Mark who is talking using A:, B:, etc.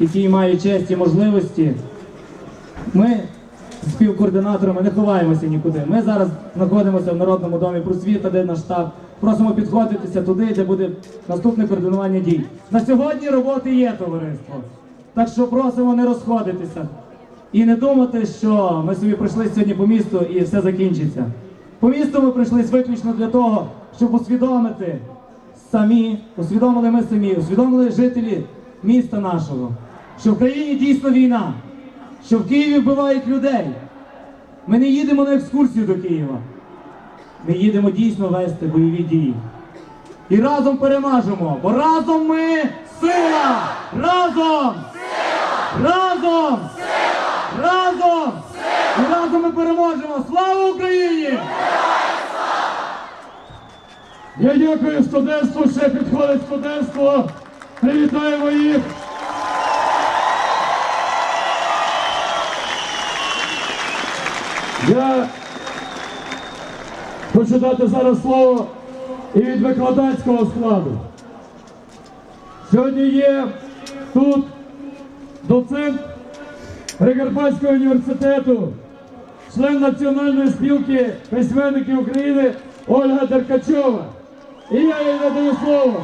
A: які мають честь і можливості. Ми співкоординаторами не ховаємося нікуди. Ми зараз знаходимося в Народному домі просвіта, де наш штаб. Просимо підходитися туди, де буде наступне координування дій. На сьогодні роботи є, товариство. Так що просимо не розходитися і не думати, що ми собі прийшли сьогодні по місту і все закінчиться. По місту ми прийшли виключно для того, щоб усвідомити самі, усвідомили ми самі, усвідомили жителі міста нашого, що в країні дійсно війна, що в Києві вбивають людей. Ми не їдемо на екскурсію до Києва. Ми їдемо дійсно вести бойові дії. І разом переможемо, бо разом ми сила! Разом! Разом! Разом! І разом ми переможемо! Слава Україні!
B: Я дякую студентству, ще підходить студентство. Привітаємо їх. Я хочу дати зараз слово і від викладацького складу. Сьогодні є тут доцент Прикарпатського університету, член Національної спілки письменників України Ольга Деркачова. І я їй надаю слово.